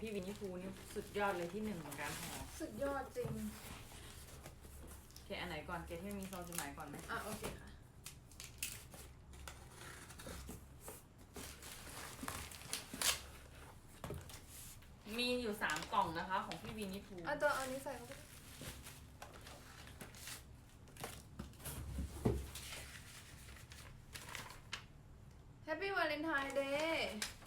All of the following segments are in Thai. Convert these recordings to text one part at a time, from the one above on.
พี่วินนี่ฟูนี่สุดยอดเลยที่หนึ่งของการห่อสุดยอดจริงแกะอันไหนก่อนแกะที่มีซองจดหมายก่อนไหมอะ โอเคค่ะ มีอยู่สามกล่องนะคะ ของพี่วินนี่ฟูอะตัวเอานี้ใส่เข้าไปแฮปปี้วาเลนไทน์เดย์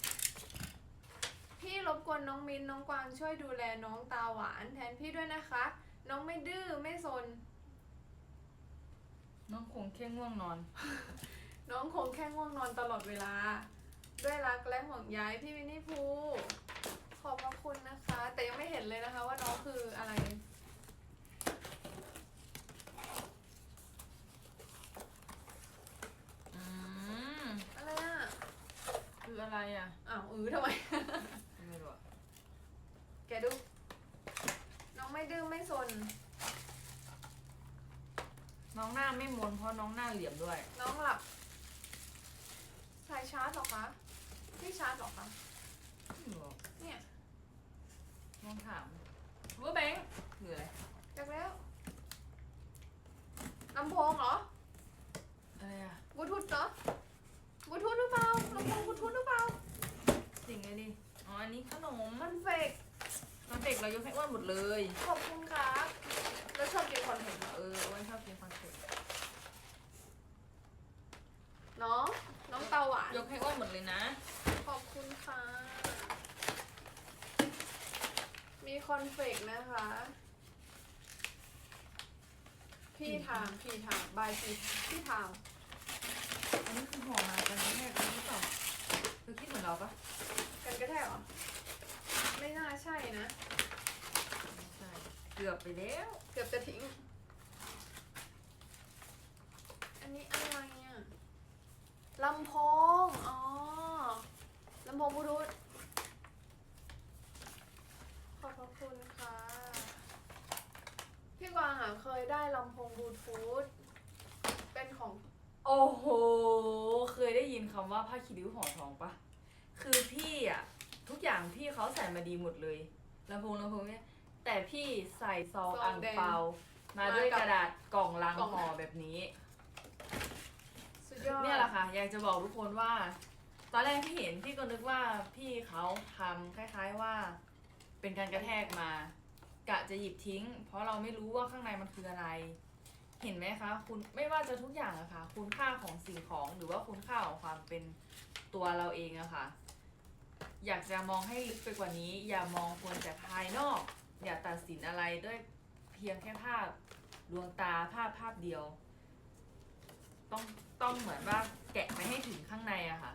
พี่รบกวนน้องมินน้องกวางช่วยดูแลน้องตาหวานแทนพี่ด้วยนะคะ น้องไม่ดื้อไม่ซนน้องคงแค่ง่วงนอน น้องคงแค่ง่วงนอนตลอดเวลา ด้วยรักและห่วงใยพี่วินนี่ภูขอบพระคุณนะคะ แต่ยังไม่เห็นเลยนะคะว่าน้องคืออะไร อืมอะไรอะ คืออะไรอะ อ้าวอือทำไมไม่รู้อะแกดู น้องไม่ดื้อไม่ซนน้องหน้าไม่มนเพราะน้องหน้าเหลี่ยมด้วย น้องหลับสายชาร์จเหรอคะพี่ชาร์จเหรอคะไม่รู้อะเนี่ย น้องถามว่าแบงค์คืออะไร จากแล้วลำโพงเหรอ อะไรอะ บลูทูธเหรอบลูทูธหรือเปล่าลำโพงบลูทูธหรือเปล่า สิ่งอะไรดิ อ๋อ อันนี้ขนม มันเฟก มัน เด็กเรายกให้อ้วนหมดเลย ขอบคุณครับ แล้วชอบกินคอนเทนต์เหรอเอออ้วนชอบกินคอนเฟกต์น้องน้องเตาหวาน ยกให้อ้วนหมดเลยนะ ขอบคุณค่ะ มีคอนเฟกนะคะ พี่ถาม พี่ถาม บายพี่พี่ถาม อันนี้คือห่อมากันแรกๆหรือเปล่าเธอคิดเหมือนเราปะกันกระแทกเหรอ ไม่น่าใช่นะไม่ใช่ เกือบไปแล้ว เกือบจะทิ้ง อันนี้อะไรอะลำโพง อ๋อ ลำโพงบลูทูธขอบพระคุณค่ะ พี่กวางอะเคยได้ลำโพงบลูทูธเป็นของ โอ้โห เคยได้ยินคำว่าผ้าคีริ้วห่อทองปะ คือพี่อะทุกอย่างพี่เขาใส่มาดีหมดเลยลำโพงลำโพงเนี่ย แต่พี่ใส่ซองซองอังแดงเปา มาด้วยมากับกระดาษกล่องลังกล่อง ห่อแบบนี้ สุดยอดเนี่ยแหละค่ะ อยากจะบอกทุกคนว่า ตอนแรกที่เห็นพี่ก็นึกว่าพี่เขาทำคล้าย ๆว่า เป็นการกระแทกมา กะจะหยิบทิ้ง เพราะเราไม่รู้ว่าข้างในมันคืออะไร เห็นไหมคะ คุณไม่ว่าจะทุกอย่างอะค่ะ คุณค่าของสิ่งของหรือว่าคุณค่าของความเป็นตัวเราเองอะค่ะ อยากจะมองให้ลึกไปกว่านี้ อย่ามองคนแต่ภายนอก อย่าตัดสินอะไรด้วยเพียงแค่ภาพดวงตาภาพภาพเดียว ต้องต้องเหมือนว่าแกะไปให้ถึงข้างในอะค่ะ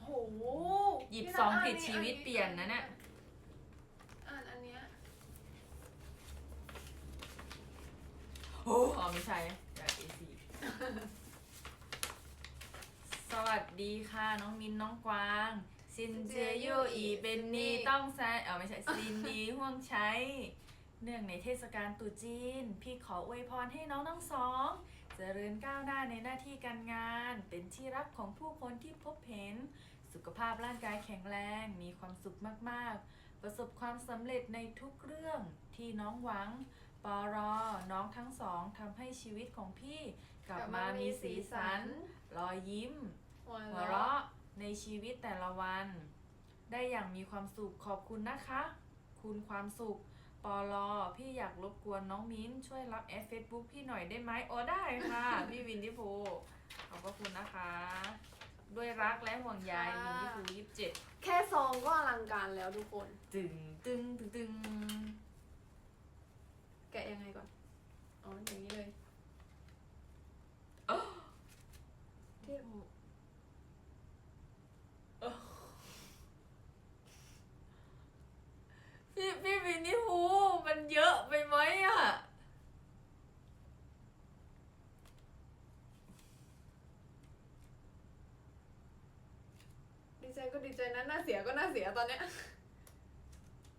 โหหยิบพี่ซองนัทผิดนนี้ชีวิตเปลี่ยนนะเนี่ยอ่านอันเนี้ยโอ้อ๋อไม่ใช่แบบ A4 สวัสดีค่ะ น้องมินน้องกวาง ซินเจยโยอีเป็นนี่ต้องแซเออไม่ใช่ซินดีห่วงใช้ เนื่องในเทศกาลตรุษจีน พี่ขออวยพรให้น้องทั้งสองเจริญก้าวหน้าในหน้าที่การงาน เป็นที่รักของผู้คนที่พบเห็น สุขภาพร่างกายแข็งแรง มีความสุขมากๆ ประสบความสำเร็จในทุกเรื่องที่น้องหวังปอรอน้องทั้งสองทำให้ชีวิตของพี่ กลับมามีสีสัน รอยยิ้ม หัวหัวเราะเราะใน ชีวิตแต่ละวัน ได้อย่างมีความสุขขอบคุณนะคะ คุณความสุขปอลอพี่อยากรบกวนน้องมิ้น ช่วยรับแอดเฟซบุ๊กพี่หน่อยได้ไหมโอ้ได้ค่ะ พี่วินทิพูขอบพระคุณนะคะ ด้วยรักและห่วงใยวินทิพูยี่สิบเจ็ดแค่ซองก็อลังการแล้วทุกคน ตึงตึงตึงตึงแกะยังไงก่อน อ๋ออย่างนี้เลย โอ้ ที่ พี่พี่วินทิพูมัน เยอะไปไหมอะดีใจก็ดีใจนะหน้าเสียก็หน้าเสียตอนเนี้ย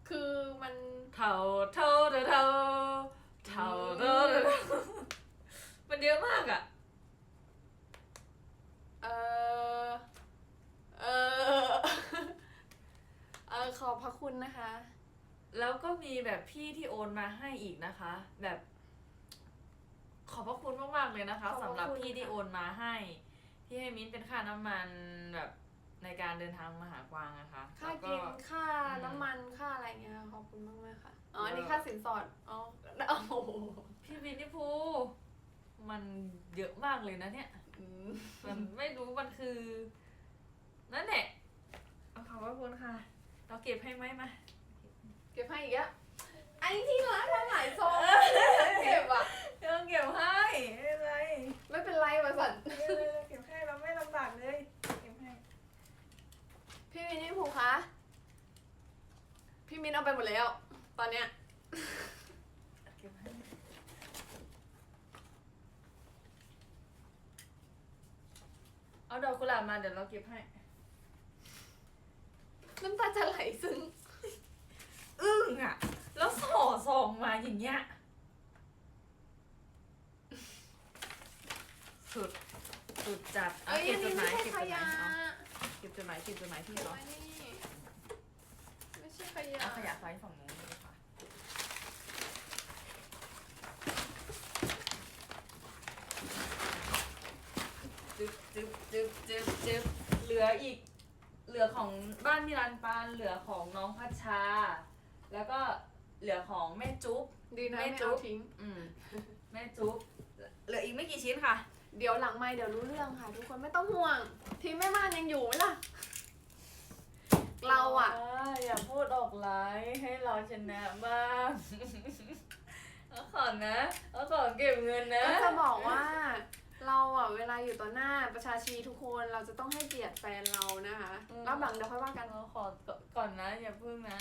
คือมันเท่าเท่าเท่าเท่าเท่าเท่าเท่ามันเยอะมากอะ เออเออขอบพระคุณนะคะ แล้วก็มีแบบพี่ที่โอนมาให้อีกนะคะ แบบ ขอบพระคุณมากๆเลยนะคะขอบพระสำหรับคุณพี่ที่ค่ะโอนมาให้ ที่ให้มิ้นเป็นค่าน้ำมันแบบในการเดินทางมาหากวางนะคะค่าแล้ว กินค่าอืมน้ำมันค่าอะไรเงี้ยขอบคุณมากมากๆค่ะอ๋ออันนี้เออค่าสินสอดอ๋อโอ้โหพี่วินนี่พูมันเยอะมากเลยนะเนี่ย อืมมันไม่รู้มันคือ นั่นแหละเอาขอบพระคุณค่ะ เราเก็บให้ไหมมา เก็บให้อีกอะไอ้ที่ร้านทำหลายซองเก็บอะเราเก็บให้ไม่เป็นไรไม่เป็นไรวะสันไม่เป็นไรเราเก็บให้เราไม่ลำบากเลยเก็บให้พี่มินนี่ผูคะพี่มินเอาไปหมดแล้ว ตอนเนี้ยเก็บให้เอาดอกกุหลาบมาเดี๋ยวเราเก็บให้ น้ำตาจะไหลซึ้ง อึ้งอะ แล้วส่อซองมาอย่างเงี้ย สุด สุด จัดเอาเอ้ยเก็อับนจนี้ดหไม่มายใช่เก็บขจดหมายยะเอาเก็บจดหมายเก็บจดหมายที่เหรอไว้นี่ไม่ใช่ขยะเอาขยะไฟฝั่งนู้นเลยค่ะจึ๊บจึ๊บจึ๊บจึ๊บจึ๊บเหลืออีก เหลือของบ้านมิรันปานเหลือของน้องพัชชา แล้วก็เหลือของแม่จุ๊บดีนะไม่ไม่จุ๊เอาบทิ้ง อืมแม่จุ๊บเหลืออีกไม่กี่ชิ้นค่ะ เดี๋ยวหลังไม่เดี๋ยวรู้เรื่องค่ะ ทุกคนไม่ต้องห่วง ทีมแม่บ้านยังอยู่ไหมล่ะ เราอะ อย่าพูดออกไลน์ให้เราชนะบ้างเอาขอนนะเอาขอเก็บเงินนะ ก็จะบอกว่าเราอะเวลาอยู่ต่อหน้าประชาชีทุกคนเราจะต้องให้เกียรติแฟนเรานะคะรอบหลังเดี๋ยวค่อยว่ากันเราขอก่อนนะอย่าพึ่งนะ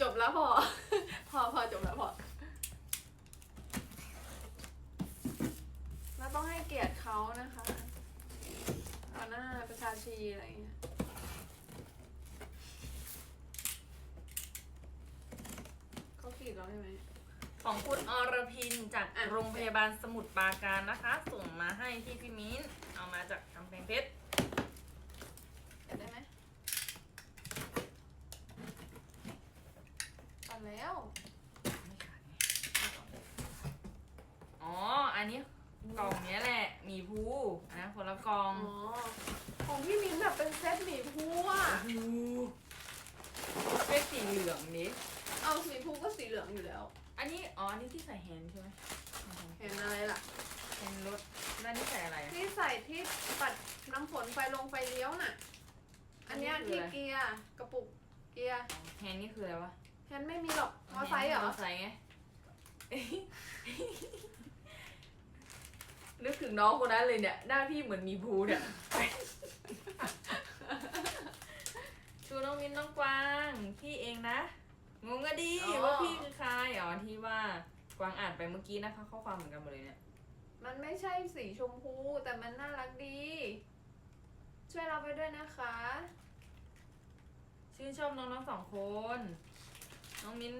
จบแล้วพอ พอพอจบแล้วพอเราต้องให้เกียรติเขานะคะต่อหน้าประชาชีอะไรอย่างเงี้ยเขาขีดเราใช่ไหม ของคุณอรพินจากอะ โรงพยาบาลสมุทรปราการนะคะ ส่งมาให้ที่พี่มิ้น เอามาจากกำแพงเพชร เห็นได้ไหมตัดแล้ว ไม่ขาดไงอ๋อ อันนี้กล่องเนี้ยแหละหมีภูอันนะคนละกล่อง อ๋อ ของพี่มิ้นแบบเป็นเซตหมีภูอะ โอ้โหเป็นสีเหลืองนี้ เอาหมีภูก็สีเหลืองอยู่แล้ว อันนี้ อ๋อ อันนี้ที่ใส่แฮนด์ใช่ไหม เห็นอะไรล่ะ แฮนด์รถแล้วอันนี่ใส่อะไรอะ ที่ใส่ที่ปัดน้ำฝนไฟลงไฟเลี้ยวน่ะ อันเนี้ยอันนี้คืออะไรที่เกียร์กระปุกเกียร์แฮนด์นี่คืออะไรวะแฮนด์ไม่มีหรอกมอไซค์เหรอ มอไซค์ไง นึกถึงน้องคนนั้นเลยเนี่ย หน้าพี่เหมือนมีภูเนี่ยชูน้องมินน้องกวาง พี่เองนะ งงอะดีว่าพี่คือใครอ๋อที่ว่ากวางอ่านไปเมื่อกี้นะคะ ข้อความเหมือนกันหมดเลยเนี่ย มันไม่ใช่สีชมพูแต่มันน่ารักดี ช่วยเราไปด้วยนะคะ ชื่นชอบน้องๆสองคน น้องมิ้น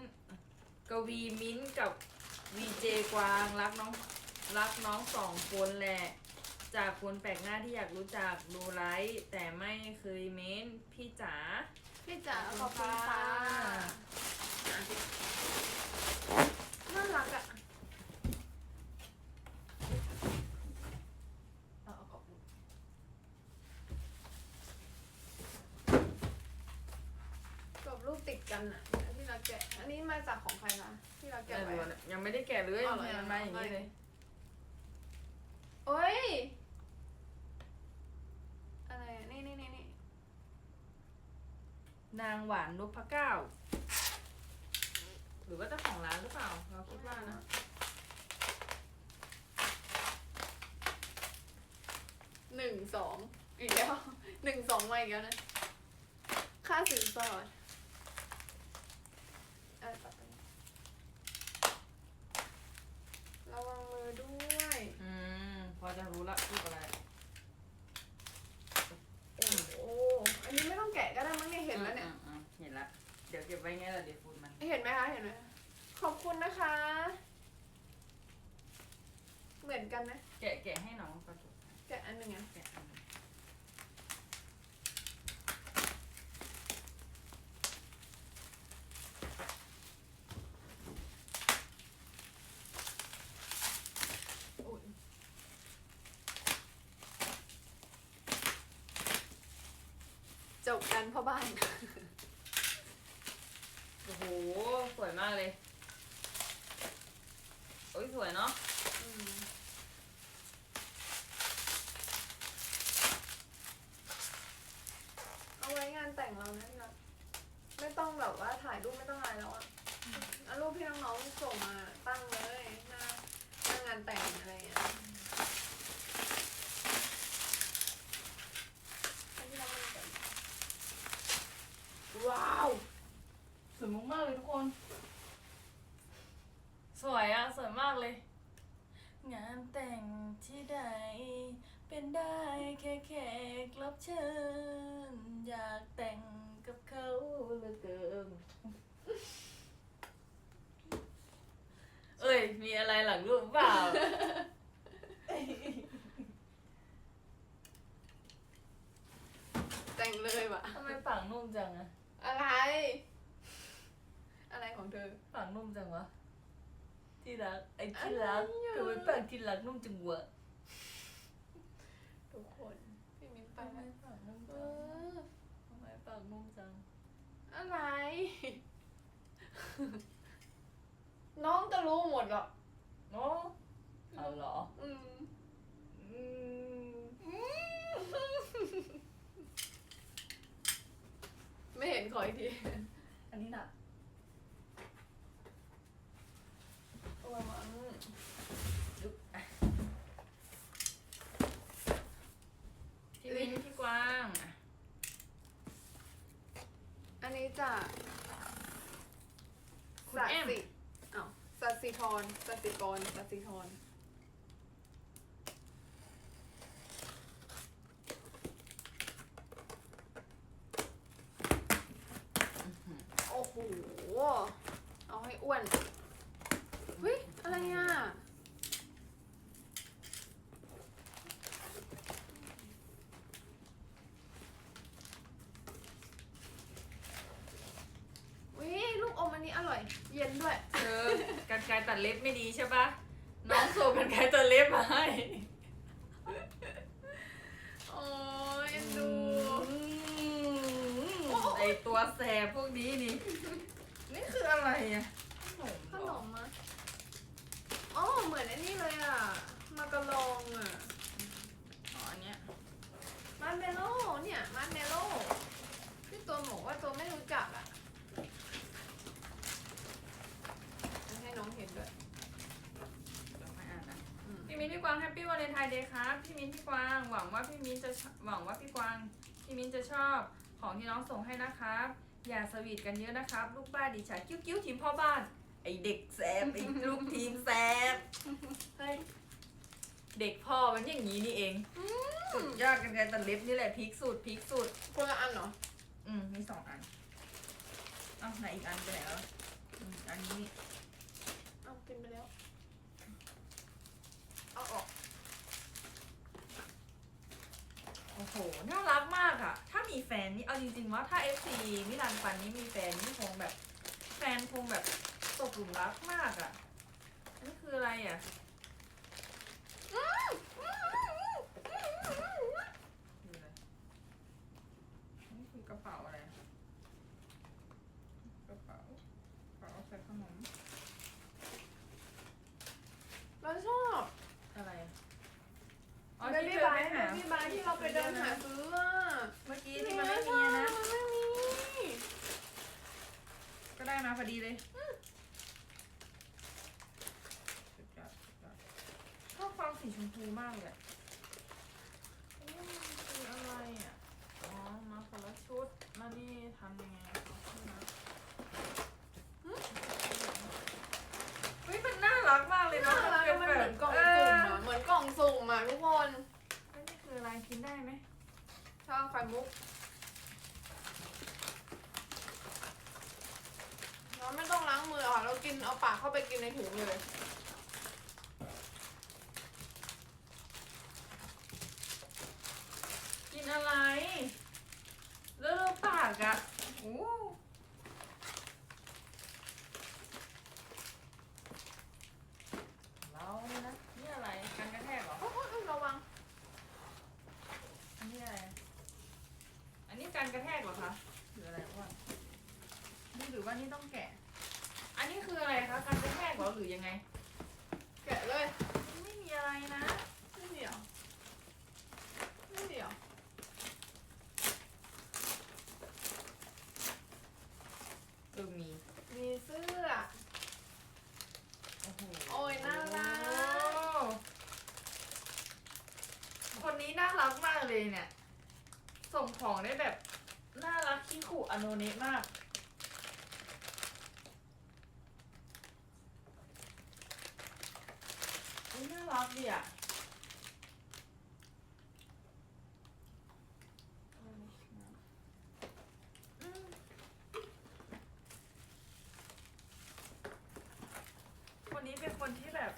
กวีมิ้นกับวีเจกวางรักน้องรักน้องสองคนแหละ จากคนแปลกหน้าที่อยากรู้จักดูไลฟ์แต่ไม่เคยเม้นพี่จ๋าพี่จ๋าขขออบบคุคุณณค่ะค่ะน่ารักอะ เอาเอาเอา กับรูปติดกันอะที่เราแกะ อันนี้ มาจากของใครคะที่เราแกะแกะไว้เลยอะยังไม่ได้แกะเลยอ๋อเหรอมันมาอย่างนี้เลย โอ้ย อะไรอะนี่นี่นี่นี่นางหวานนพเก้า หรือว่าเจ้าของร้านหรือเปล่า เราคิดว่านะ หนึ่งสองอีกแล้วหนึ่งสองมาอีกแล้วนะ ค่าสินสอดอะต่อไประวังมือด้วย อืม พอจะ รู้ละพูดอะไรโอ้โหอันนี้ไม่ต้องแกะก็ได้มั้งเนี่ยเห็นแล้วเนี่ย อืมอืมเห็นละเดี๋ยวเก็บไว้ไงล่ะเดี๋ยวฟูดมันเห็นไหมคะ เห็นไหมขอบคุณนะคะ เหมือนมือนกันไหมแกะแกะให้น้องประจุแกะอันหนึ่งอะแกะอันหนึ่ง อุ๊ยจ บ้าน โอ้โห สวยมากเลย โอ้ยสวยเนาะ อืมเอาไว้งานแต่งเรานะพี่รักไม่ต้องแบบว่าถ่ายรูปไม่ต้องอะไรแล้วอะเอารูปที่น้องๆส่งมาตั้งเลยหน้าหน้างานแต่งอะไรอย่างเงี้ยให้พี่รักมันแต่ง ว้าว สวยมากๆเลยทุกคน สวยอะสวยมากเลย งานแต่งที่ใด เป็นได้แค่แขกรับเชิญ อยากแต่งกับเขาเหลือเกิน เอ้ ย มีอะไรหลังรูปเปล่า แต่งเลยว่ะ ทำไมปากนุ่มจังอะอะไร อะไรของเธอ ปากนุ่มจังวะ ที่รัก ไอ้ที่รักอะไรอะ ทำไมปากที่รักนุ่มจังวะทุกคน พี่มิ้นไปทำไมแล้วปากนุ่มเอจังอทำไมปากนุ่มจัง อะไร น้องจะรู้หมดหรอกเนาะเอาเหรอ อืมอืมไม่เห็นขออีกทีอันนี้น่ะโอ้ยมั้งยุบอะพี่วินพี่กวางอะอันนี้จะคุณสัแอม สิอ้าว สัสิธรสัสิกรสัสิธรโอ้โห เอาให้อ้วนเฮ้ย อะไรอะ วิลูกอมอันนี้อร่อย เย็นด้วย เธอกันไกรตัด เล็บไม่ดีใช่ปะน้องส่งกันไกรตัดเล็บมาให้โอ้ยเอ็นดูอืมไอตัวแสบพวกนี้นี่ นี่คืออะไรอะขขนนมมอะอ๋อเหมือนอันนี้เลยอะ มากระลองอะ อ๋ออันเนี้ยมาร์เมลโล่เนี่ยมาร์เมลโล่ที่ตัวหมูว่าตัวไม่รู้จักอะให้น้องเห็นด้วย เดี๋ยวไม่อ่านนะ อื มพี่มิ้นพี่กวางแฮปปี้วาเลนไทน์เดย์ครับพี่มิ้นพี่กวางหวังว่าพี่มิ้นจะชหวังว่าพี่กวางพี่มิ้นจะชอบของที่น้องส่งให้นะครับ อย่าสวีทกันเยอะนะครับ ลูกบ้านดิฉันกิ้วกิ้วทีมพ่อบ้าน ไอเด็กแสบไอลูกทีมแสบเฮ้ยเด็กพ่อมันอย่างนี้นี่เองสุดยอดกันไกรตัดเล็บนี่แหละพีคสุดพีคสุดคนละอันเหรออืมมีสองอันเอ้าไหนอีกอันไปไหนแล้วอืมอันนี้ เอากินไปแล้ว เอาออก โอ้โห น่ารักมากอะถ้ามีแฟนนี่ เอาจ ริงๆว่าถ้า FC มิลันปันนี้มีแฟนนี่คงแบบ แฟนคงแบบตกหลุมรักมากอะอันนี้คืออะไรอะ่ะออะไรนี่คือกระเป๋าอะไร กระเป๋ากระเป๋าใส่ขนม เราชอบ อะไรอะอ๋อ เบ ที่ บี้ เธอบาย ไป เบ หา บี้บายที่เราไปเดินหาซื้ออะ เมื่อกี้ที่มันไม่มีนะ มันไม่มี ก็ได้มาพอดีเลยสุดยอดสุดยอดชอบความสีชมพูมากเลยอะนี่มันคืออะไรอะ อ๋อ มาคนละชุดแล้วนี่ทำยังไงเอาขึ้นมาเฮ้ยมันน่ารักมากเลยน่าเนาะรักเป็มันเหมือนกล่องเอสุ่มออะเหมือนกล่องสุ่มอะทุกคนเฮ้ยนี่คืออะไรกินได้ไหมชอบไข่มุก เราไม่ต้องล้างมือค่ะเรากินเอาปากเข้าไปกินในถุงเลย กินอะไรเลือกปากอะ นเนตมากอุ๊ยน่ารักดีอะคนนี้เป็นคนที่แบบ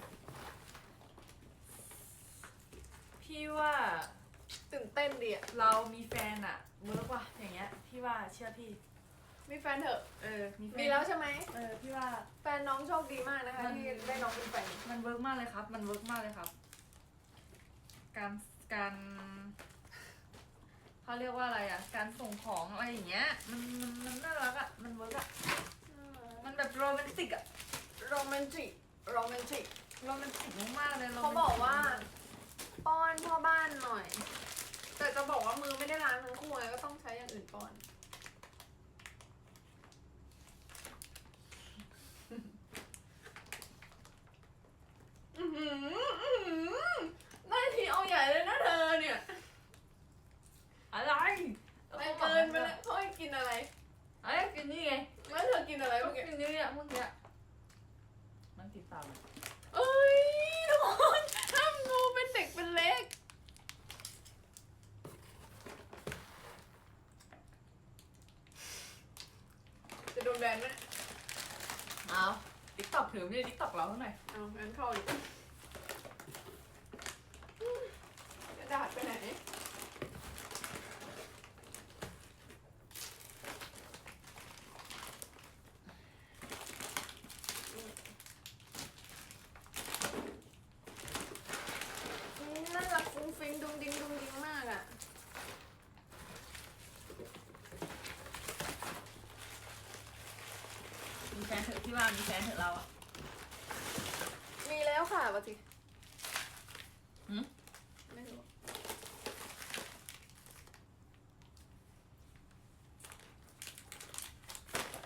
พี่ว่า ตื่นเต้นดีอะเรามีแฟนอะเวิร์กว่ะอย่างเงี้ย พี่ว่าเชื่อพี่ มีแฟนเถอะเออมีฟน มีแล้วใช่ไหม เออพี่ว่า แฟนน้องโชคดีมากนะคะมันที่ได้น้องเป็นแฟน มันเวิร์กมากเลยครับ มันเวิร์กมากเลยครับ การการเขาเรียกว่าอะไรอะการส่งของอะไรอย่างเงี้ย มันมันมันน่ารักอะมันเวิร์กอะมันแบบโรแมนติกอะโรแมนติก โรแมนติก โรแมนติกมากๆเลยโรแมนติเขาบอกว่า ป้อนพ่อบ้านหน่อย แต่จะบอกว่ามือไม่ได้ล้างทั้งคู่ไงก็ต้องใช้อย่างอื่นป้อน อื้อหืออื้อหือได้ทีเอาใหญ่เลยนะเธอเนี่ย อะไร ไม่เกินไปแล้วเขาให้กินอะไร ไอ้กินนี่ไง แล้วเธอกินอะไร ก็ เมื่อกี้ กินนี่เนี่ยเมื่อกี้มันติดตามอะ เอ้ยทุกคนห้ามงูเป็นเด็กเป็นเล็ก จะโดนแบนไหม เอาติ๊กต็อกถือไม่ได้ติ๊กต็อกเราเท่าไหร่อย เอางั้นเข้าดิกระดาษไปไหน นี่น่ารักฟุ้งฟิ้งดุงดิงดุงดิงมากอะ มีแฟนเถอะ ที่ว่ามีแฟนเถอะเราอะมีแล้วค่ะปะจิ หืม ไม่รู้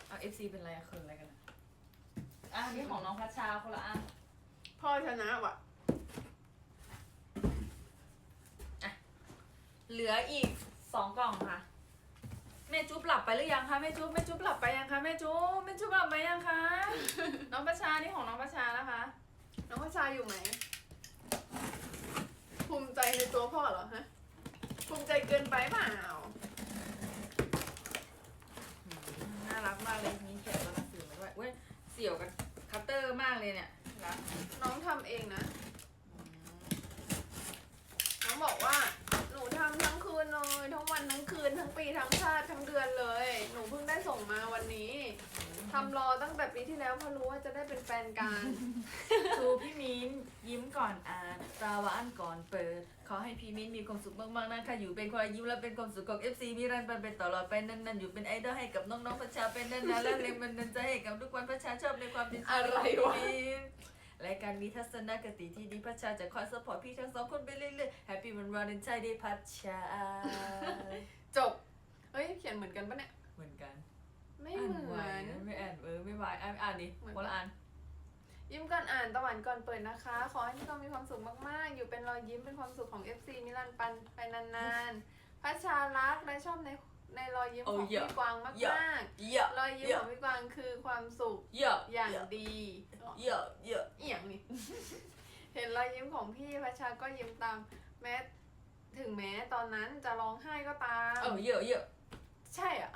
เอาเอฟซีเป็นไรอะเคืนอะไรกันอะอะนี่ของน้องพัชชาคนละอัน พ่อชนะว่ะ เหลืออีกสองกล่องค่ะ แม่จุ๊บ หลับไปหรือยังคะแม่จุ๊บแม่จุ๊บหลับไปยังคะแม่จุ๊บแม่จุ๊บหลับไปยังคะ น้องพัชชานี่ของน้องพัชชานะคะ น้องพ่อชายอยู่ไหมภูมิใจในตัวพ่อเหรอฮะภูมิใจเกินไปเปล่าน่ารักมากเลยมีเขียนตัวหนังสือมาด้วยเว้ยเสี่ยวกับคัตเตอร์มากเลยเนี่ยรักน้องทำเองนะน้อง บอกว่า หนูทำทั้งคืนเลยทั้งวันทั้งคืนทั้งปีทั้งชาติทั้งเดือนเลย หนูเพิ่งได้ส่งมาวันนี้ทำรอตั้งแต่ปีที่แล้วเพราะรู้ว่าจะได้เป็นแฟนกัน ดูพี่มิ้นยิ้มก่อนอ่านตาหวานก่อนเปิด ขอให้พี่มิ้นมีความสุขมากๆนะคะอยู่เป็นความยิ้มและเป็นความสุขของ FC มีรันปันเป็นตลอดไปนั่นๆอยู่เป็นไอดอลให้กับน้องๆประชาเป็นนั่นๆและเรียนมันดันใจให้กับทุกวันประชาชอบในความเป็นจริงอะไรวะ และการมีทัศนคติที่ดีพัชชาจะคอยสปอร์ตพี่ทั้งสองคนไปเรื่อยๆ Happy วันวาเลนไทน์เดย์พัชชา จบ เฮ้ย เขียนเหมือนกันปะเนี่ย เหมือนกันไม่อ่านเหมืไหวอนนะไม่อ่านเออไม่ไหวอ่านอ่านดิเหมือน คนละอ่านยิ้มก่อนอ่านตะวันก่อนเปิดนะคะ ขอให้พี่ต้องมีความสุขมากๆ อยู่เป็นรอยยิ้มเป็นความสุขของ FC มิลันปันไปนานๆพัชชารักและชอบใน ในรอยยิ้มของพี่กวางมากเยอะๆรอยยิ้มของพี่กวางคือความสุขเยอะอย่างดีเยอะเยอะเอียงนี่เห็นรอยยิ้มของพี่พัชชาก็ยิ้มตามแม้ถึงแม้ตอนนั้นจะร้องไห้ก็ตามเออเยอะเยอะใช่อะ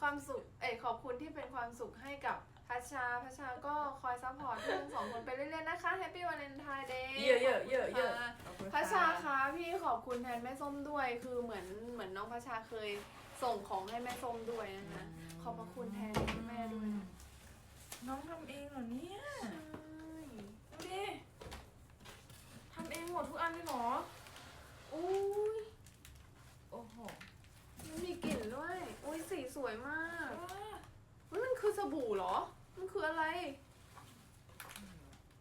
ความสุขเอ้ยขอบคุณที่เป็นความสุขให้กับพัชชาพัชชาก็คอยซัพพอร์ตทั้งสองคนไปเรื่อยๆนะคะแฮปปี้วาเลนไทน์เดย์เยอะเยอะเยอะเยอะขอบ คุณพัชชาค่ะคะพี่ขอบคุณแทนแม่ส้มด้วย คือเหมือนเหมือนน้องพัชชาเคยส่งของให้แม่ส้มด้วยนะคะ ขอบพระคุณแทนแม่ด้วยนะน้องทำเองเหรอเนี่ยใช่ดูดิทำเองหมดทุกอันเลยเหรออุ้ยโอ้โหมันมีกลิ่นด้วยอุ้ยสีสวยมากว้าเฮ้ยมันคือสบู่เหรอ มันคืออะไร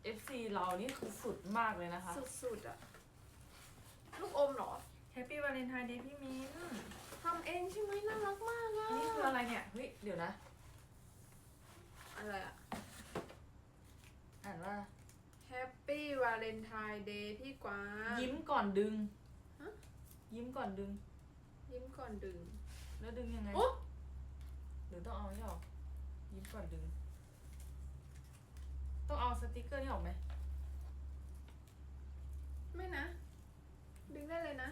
ว FC เรานี่คือสุดมากเลยนะคะ สุดๆอะ ลูกอมเหรอแฮปปี้วาเลนไทน์เดย์พี่มิ้นทำเองใช่ไหมน่ารักมากอะอันนี้คืออะไรเนี่ย เฮ้ย เดี๋ยวนะ อะไรอะอ่านว่า แฮปปี้วาเลนไทน์เดย์พี่กวาง ยิ้มก่อนดึง ฮะ ยิ้มก่อนดึง ยิ้มก่อนดึง แล้วดึงยังไง โอ้หรือต้องเอานี่ออก ยิ้มก่อนดึง ต้องเอาสติกเกอร์นี่ออกไหมไม่นะ ดึงได้เลยนะ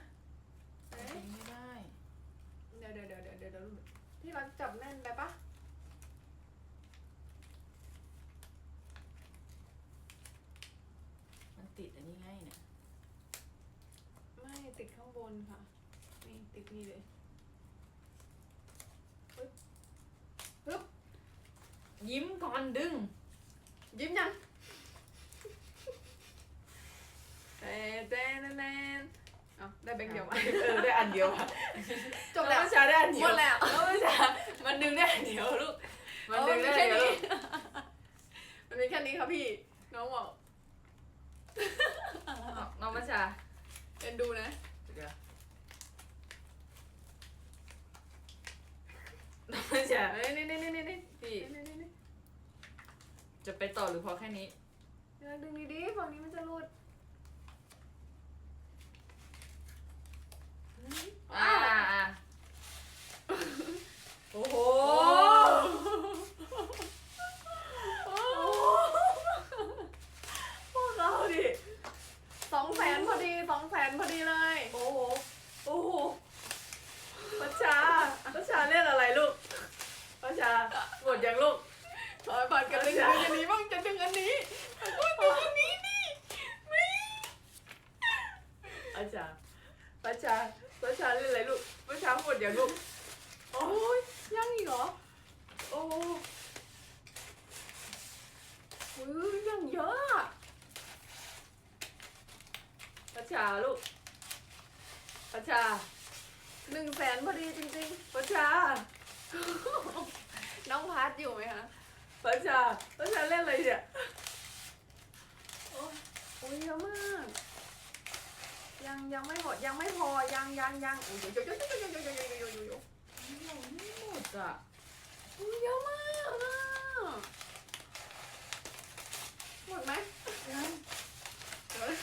เอ๊ะดึงไม่ได้เดี๋ยวเดี๋ยวเดี๋ยวเดี๋ยวเดี๋ยวเดี๋ยวพี่รักจับแน่นไปปะมันติดอันนี้ไงเนี่ย ไม่ติดข้างบนค่ะ นี่ติดนี่เลยปึ๊บปึ๊บยิ้มก่อนดึง ยิ้มยังแต่แต่แน่แน่ เอาได้แบงค์เดียวเออได้อันเดียวอะจบแล้วน้องประชาได้อันเดียวหมดแล้ว น้องประชามันดึงได้อันเดียวลูก มันดึงได้เอออันเดียวลูก มันมีแค่นี้ครับพี่ น้องบอก น้องประชา เอ็นดูนะ เดี๋ยวน้องประชา เอ้ยนี่นี่นี่นี่นี่ พี่ นี่นี่นี่ จะไปต่อหรือพอแค่นี้ เดี๋ยวดึงดีๆฝั่งนี้มันจะหลุด อ่าอ่าโอ้โห โอ้ พวกเราดิ สองแสนพอดีสองแสนพอดีเลย โอ้โห โอ้โหประชาประชาเล่นอะไรลูกประชาหมดยังลูก ถอยบัตรกันดึงดึงอันนี้บ้างจะดึงอันนี้โอ้ยดึงอันนี้นี่ไม่อาจารย์ประชาประชาเล่นอะไรลูกประชาหมดยังลูกโอ้ยยังอีกเหรอโอ้อุ้ยยังเยอะอะประชาลูกประชาหนึ่งแสนพอดีจริงประชาๆน้องพัดอยู่ไหมคะ ประชาประชาเล่นอะไรเนี่ยโอ้ยโอ้ยเยอะมาก ยังยังไม่หมดยังไม่พอยังยังยังโอ้ยเยอะเยโยโยโยโยโยโยโยโยยอะเราไม่หมดอะอุ๊ยเยอะมากอะหมดไหม ยัง เดี๋ยวนะ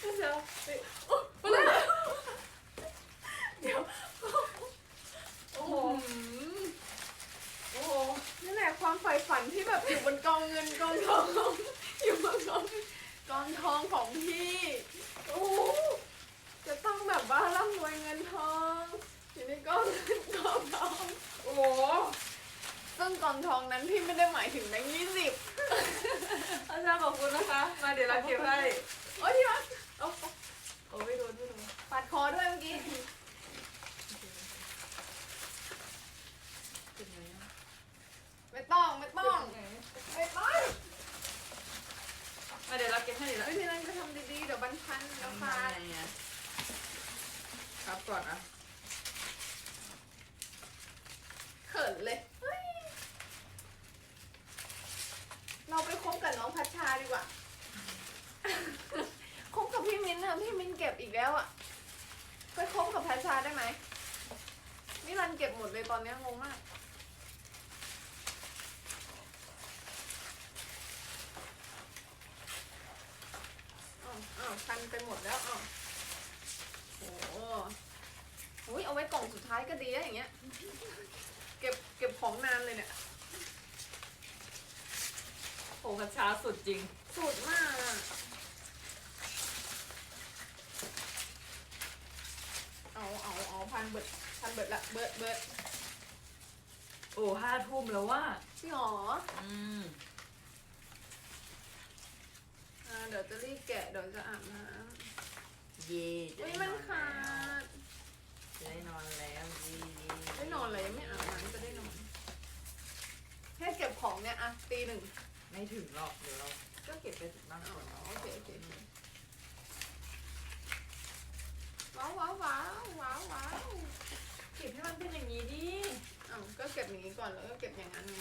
ประชาเฮ้ย หมดแล้ว เดี๋ยวโอ้ โอ้ โห โห โอ้โห นี่แหละความใฝ่ฝันที่แบบอยู่บนกองเงินกองทอง อยู่บนกองกองทองของพี่ โอ้โหจะต้องแบบว่าร่ำรวยเงินทองอยู่ในกองเงินกองทอง โอ้โห ซึ่งกองทองนั้นพี่ไม่ได้หมายถึงแบงค์ยี่สิบ อาจารย์ขอบคุณนะคะ มาเดี๋ยวเราเก็บให้ โอ้ยที่รัก โอ้โหโอ้ไม่โดนไม่โดน ปาดคอด้วยเมื่อกี้ เป็นไงอะ ไม่ต้องไม่ต้อง เป็นไง ไม่ต้อง มา เดี๋ยวเราเก็บให้เดี๋ยวเราเอ้ยที่นั่นก็ทำดีๆ เดี๋ยวบันพันเดี๋ยวขาดไงอะครับก่อนอะเขินเลยเฮ้ยเราไปคบกับน้องพัชชาดีกว่า คบกับพี่มิ้นท์เถอะพี่มิ้นท์เก็บอีกแล้วอะไปคบกับพัชชาได้ไหมนี่รันเก็บหมดเลยตอนเนี้ยงงมาก อ้าวอ้าวพันไปหมดแล้วอ้าวโอ้โหอุ๊ยเอาไว้กล่องสุดท้ายก็ดีอะอย่างเงี้ย เก็บเก็บของนานเลยเนี่ย โอ้พัชชาสุดจริง สุดมากอะเอาเอาเอาพันเบิดพันเบิดละเบิดเบิดโอ้ห้าทุ่มแล้วว่า พี่หรอ อืม อ่า เดี๋ยวจะรีบแกะเดี๋ยวจะอาบน้เย่ำอุ้ยมันขาดจะได้นอนแล้วเย่เย่ไม่นอนเลยยังไม่อาบน้ำจะได้นอนแค่เก็บของเนี่ยอะตีหนึ่งไม่ถึงหรอกเดี๋ยวเราก็เก็บไปถึงบ้านอ๋อก่อนโอเคโอเคโอเคว้าวว้าวว้าวว้าวว้าวเก็บให้มันเป็นอย่างนี้ดิอ้าวก็เก็บอย่างนี้ก่อนแล้วก็เก็บอย่างนั้นไง